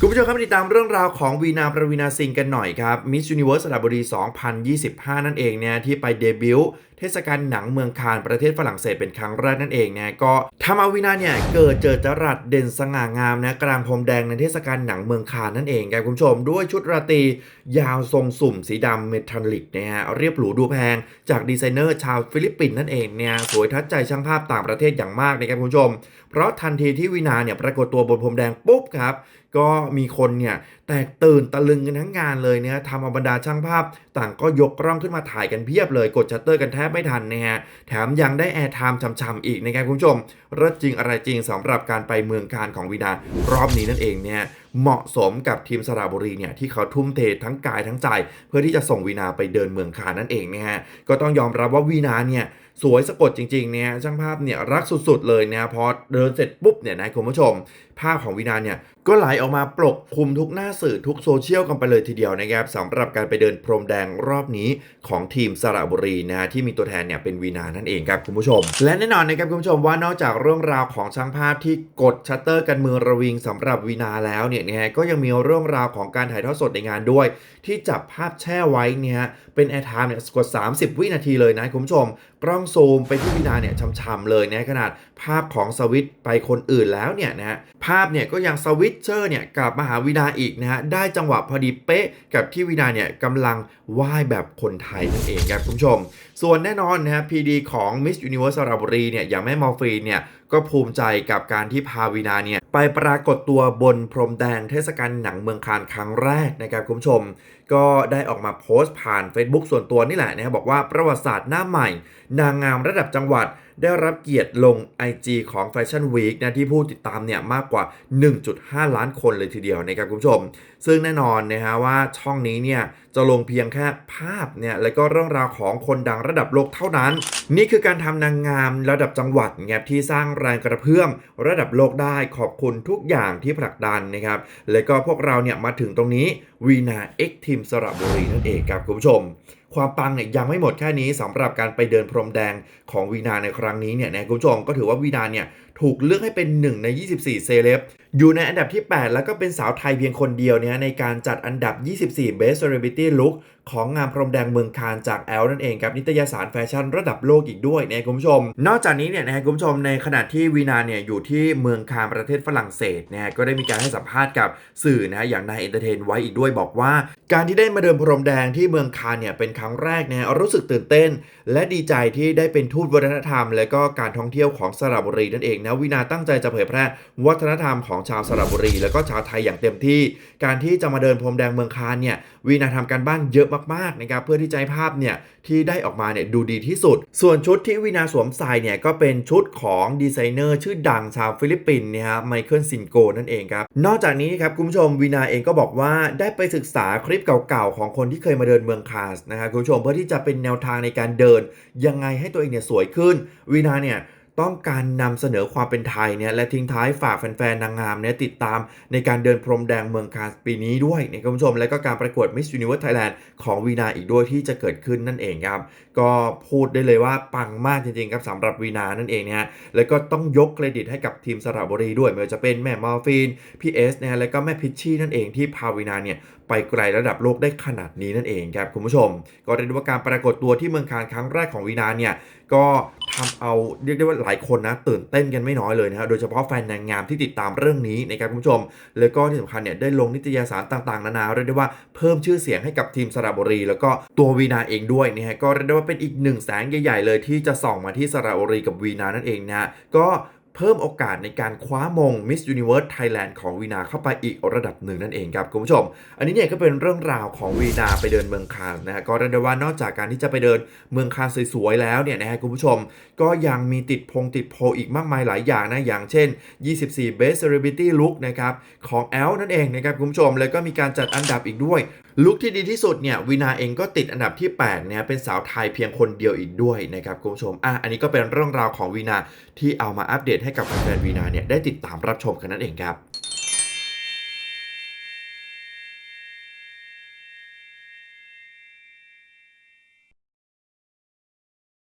คุณผู้ชมครับติดตามเรื่องราวของวีนาประวีนาซิงกันหน่อยครับมิส s u นิเวิร์สระบุรี 2025 นั่นเองเนี่ยที่ไปเดบิวต์เทศกาลหนังเมืองคานประเทศฝรั่งเศสเป็นครั้งแรกนั่นเองเนี่ยก็ทำเอาวีนาเนี่ยเกิดเจอจรัสเด่นสง่างามนะกลางพรมแดงในเทศกาลหนังเมืองคานนั่นเองครับคุณผู้ชมด้วยชุดราตรียาวทรงสุ่มสีดำเมทัลลิกนะฮะเรียบหรูดูแพง จากดีไซเนอร์ชาวฟิลิปปินส์นั่นเองเนี่ยสวยทัดใจช่างภาพต่างประเทศอย่างมากนะครับคุณผู้ชม เพราะทันทีที่วีนาเนี่ยปรากฏตัวบนพรมแดงปุ๊บครับ ก็มีคนเนี่ยแตกตื่นตะลึงกันทั้งงานเลยเนี่ยทำเอาบรรดาช่างภาพ ต่างก็ยกกล้องขึ้นมาถ่ายกันเพียบเลยกดชัตเตอร์กันแทบไม่ทันนะฮะแถมยังได้แอร์ไทม์ช่ำๆอีกนะครับคุณผู้ชมเลิศจริงอะไรจริงสำหรับการไปเมืองการของวีนารอบนี้นั่นเองเนี่ยเหมาะสมกับทีมสระบุรีเนี่ยที่เขาทุ่มเททั้งกายทั้งใจ เพื่อที่จะส่งวีนาไปเดินเมืองคานนั่นเองนะฮะก็ต้องยอมรับว่าวีนาเนี่ย สวยสะกดจริงๆเนี่ยช่างภาพเนี่ยรักสุดๆเลยเนี่ยพอเดินเสร็จปุ๊บเนี่ยนะคุณผู้ชม ภาพของวีนาเนี่ยก็ไหลออกมาปกคลุมทุกหน้าสื่อทุกโซเชียลกันไปเลยทีเดียวนะครับสำหรับการไปเดินพรมแดงรอบนี้ของทีมสระบุรีนะที่มีตัวแทนเนี่ยเป็นวีนานั่นเองครับคุณผู้ชม และแน่นอนนะครับคุณผู้ชมว่านอกจากเรื่องราวของช่างภาพที่กดชัตเตอร์กันมือระวิงสำหรับวีนาแล้วเนี่ยนะฮะก็ยังมีเรื่องราวของการถ่ายทอดสดในงานด้วย ที่จับภาพแช่ไว้เนี่ยเป็นแอร์ไทม์เนี่ยกด30 วินาทีเลยนะคุณผู้ชมกล้องซูมไปที่วีนาเนี่ยช่ำๆเลยนะขนาดภาพของสวิตไปคนอื่นแล้วเนี่ยนะภาพเนี่ยก็ยังสวิตเชอร์เนี่ยกลับมาหาวีนาอีกนะฮะได้จังหวะพอดีเป๊ะกับที่วีนาเนี่ยกำลังว่ายแบบคนไทยนั่นเองครับคุณผู้ชม ส่วนแน่นอนนะฮะพีดีของ Miss Universe สระบุรีเนี่ยอย่างแม่มอร์ฟีเนี่ยก็ภูมิใจกับการที่พาวีนาเนี่ยไปปรากฏตัวบนพรมแดงเทศกาลหนังเมืองคานครั้งแรกนะครับคุณผู้ชม ก็ได้ออกมาโพสต์ผ่าน Facebook ส่วนตัวนี่แหละนะครับบอกว่าประวัติศาสตร์หน้าใหม่นางงามระดับจังหวัด ได้รับเกียรติลง IG ของ Fashion Week นะที่ผู้ติดตามเนี่ยมากกว่า 1.5 ล้านคนเลยทีเดียวนะครับคุณผู้ชม ซึ่งแน่นอนนะฮะว่าช่องนี้เนี่ยจะลงเพียงแค่ภาพเนี่ยและก็เรื่องราวของคนดังระดับโลกเท่านั้น นี่คือการทำนางงามระดับจังหวัดเนี่ยที่สร้างแรงกระเพื่อมระดับโลกได้ขอบคุณทุกอย่างที่ผลักดันนะครับและก็พวกเราเนี่ยมาถึงตรงนี้วีนาเอ็กทีมสระบุรีนั่นเองครับคุณผู้ชม ความปังเนี่ยยังไม่หมดแค่นี้สำหรับการไปเดินพรมแดงของวีนาในครั้งนี้เนี่ยนะคุณผู้ชมก็ถือว่าวีดาเนี่ยถูกเลือกให้เป็นหนึ่งใน 24 เซเลบอยู่ในอันดับที่ 8 แล้วก็เป็นสาวไทยเพียงคนเดียวเนี่ยในการจัดอันดับ 24 Best Celebrity Look ของงานพรมแดงเมืองคานจากแอลนั่นเองครับนิตยสารแฟชั่นระดับโลกอีกด้วยนะคุณผู้ชม นอกจากนี้เนี่ยนะคุณผู้ชมในขณะที่วีนาเนี่ยอยู่ที่เมืองคานประเทศฝรั่งเศสนะฮะก็ได้มีการให้สัมภาษณ์กับสื่อนะอย่างนายเอนเตอร์เทนไว้อีกด้วยบอกว่า การที่ได้มาเดินพรมแดงที่เมืองคานเนี่ยเป็นครั้งแรกนะรู้สึกตื่นเต้น และดีใจที่ได้เป็นทูตวัฒนธรรม และก็การท่องเที่ยวของสระบุรีนั่นเองนะวีนาตั้งใจจะเผยแพร่วัฒนธรรมของชาวสระบุรี แล้วก็ชาวไทยอย่างเต็มที่ การที่จะมาเดินพรมแดงเมืองคานเนี่ยวีนาทำการบ้านเยอะมากๆนะครับเพื่อที่จะให้ภาพเนี่ยที่ได้ออกมาเนี่ยดูดีที่สุด ส่วนชุดที่วีนาสวมใส่เนี่ยก็เป็นชุดของดีไซเนอร์ชื่อดังชาวฟิลิปปินส์เนี่ยฮะไมเคิลซินโกนั่นเองครับนอกจากนี้ครับคุณผู้ชมวีนาเองก็บอกว่าได้ไปศึกษาคลิปเก่าๆของคนที่เคยมาเดินเมืองคาส์นะครับคุณผู้ชมเพื่อที่จะเป็นแนวทางในการเดินยังไงให้ตัวเองเนี่ยสวยขึ้นวีนาเนี่ย ต้องการนำเสนอความเป็นไทยเนี่ยและทิ้งท้ายฝากแฟนๆนางงามเนี่ยติดตามในการเดินพรมแดงเมืองคานส์ปีนี้ด้วยนะคุณผู้ชม และก็การประกวด Miss Universe Thailand ของวีนาอีกด้วยที่จะเกิดขึ้นนั่นเองครับ ก็พูดได้เลยว่าปังมากจริงๆครับสำหรับวีนานั่นเองนะฮะแล้วก็ต้องยกเครดิตให้กับทีมสระบุรีด้วยไม่ว่าจะเป็นแม่มอร์ฟีนพี่เอสนะฮะแล้วก็แม่พิชชี่นั่นเองที่พาวีนาเนี่ย ไปไกลระดับโลกได้ขนาดนี้นั่นเองครับคุณผู้ชม ก็เรียกได้ว่าการปรากฏตัวที่เมืองคานครั้งแรกของวีนาเนี่ยก็ทำเอาเรียกได้ว่าหลายคนนะตื่นเต้นกันไม่น้อยเลยนะฮะโดยเฉพาะแฟนนางงามที่ติดตามเรื่องนี้นะครับคุณผู้ชม แล้วก็ที่สำคัญเนี่ยได้ลงนิตยสารต่างๆนานาเรียกได้ว่าเพิ่มชื่อเสียงให้กับทีมสระบุรี แล้วก็ตัววีนาเองด้วยนะฮะก็เรียกได้ว่าเป็นอีกหนึ่งแสงใหญ่ๆเลยที่จะส่องมาที่สระบุรีกับวีนานั่นเองนะฮะก็ เพิ่มโอกาสในการคว้ามง Miss Universe Thailand ของวีนาเข้าไปอีกระดับหนึ่งนั่นเองครับคุณผู้ชม อันนี้เนี่ยก็เป็นเรื่องราวของวีนาไปเดินเมืองคานนะฮะก็เรียกได้ว่านอกจากการที่จะไปเดินเมืองคานสวยๆแล้วเนี่ยนะฮะคุณผู้ชม ก็ยังมีติดพงติดโพอีกมากมายหลายอย่างนะ อย่างเช่น 24 Best Celebrity Look นะครับของ L นั่นเองนะครับคุณผู้ชมแล้วก็มีการจัดอันดับอีกด้วย ลุคที่ดีที่สุดเนี่ยวินาเองก็ติดอันดับที่8เนี่ยเป็นสาวไทยเพียงคนเดียวอีกด้วยนะครับคุณผู้ชมอะอันนี้ก็เป็นเรื่องราวของวีนาที่เอามาอัปเดตให้กับแฟนวีนาเนี่ยได้ติดตามรับชมกันนั่นเองครับ